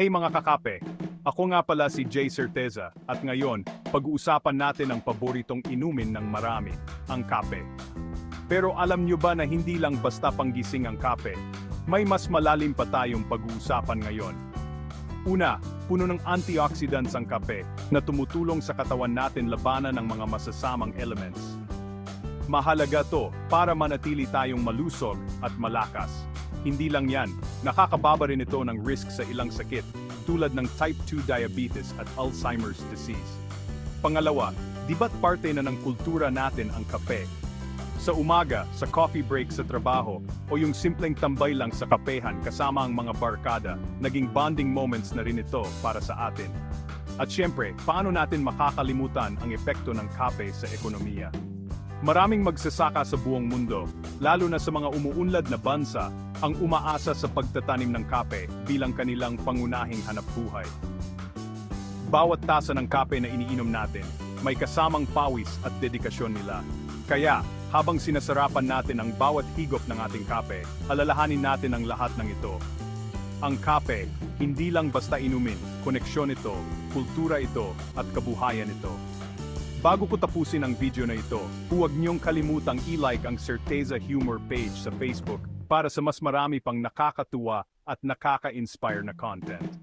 Hey mga kakape, ako nga pala si Jay Certeza at ngayon, pag-uusapan natin ang paboritong inumin ng marami, ang kape. Pero alam nyo ba na hindi lang basta panggising ang kape? May mas malalim pa tayong pag-uusapan ngayon. Una, puno ng antioxidants ang kape na tumutulong sa katawan natin labanan ng mga masasamang elements. Mahalaga to para manatili tayong malusog at malakas. Hindi lang yan, nakakababa rin ito ng risk sa ilang sakit tulad ng type 2 diabetes at Alzheimer's disease. Pangalawa, di ba't parte na ng kultura natin ang kape? Sa umaga, sa coffee break sa trabaho, o yung simpleng tambay lang sa kapehan kasama ang mga barkada, naging bonding moments na rin ito para sa atin. At syempre, paano natin makakalimutan ang epekto ng kape sa ekonomiya? Maraming magsasaka sa buong mundo, lalo na sa mga umuunlad na bansa, ang umaasa sa pagtatanim ng kape bilang kanilang pangunahing hanap buhay. Bawat tasa ng kape na iniinom natin, may kasamang pawis at dedikasyon nila. Kaya, habang sinasarapan natin ang bawat higop ng ating kape, alalahanin natin ang lahat ng ito. Ang kape, hindi lang basta inumin, koneksyon ito, kultura ito, at kabuhayan ito. Bago ko tapusin ang video na ito, huwag niyong kalimutang i-like ang Certeza Humor page sa Facebook para sa mas marami pang nakakatuwa at nakaka-inspire na content.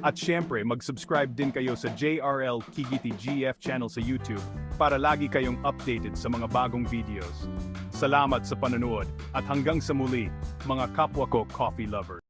At syempre, mag-subscribe din kayo sa JRL Kigiti GF channel sa YouTube para lagi kayong updated sa mga bagong videos. Salamat sa panonood at hanggang sa muli, mga kapwa ko coffee lovers.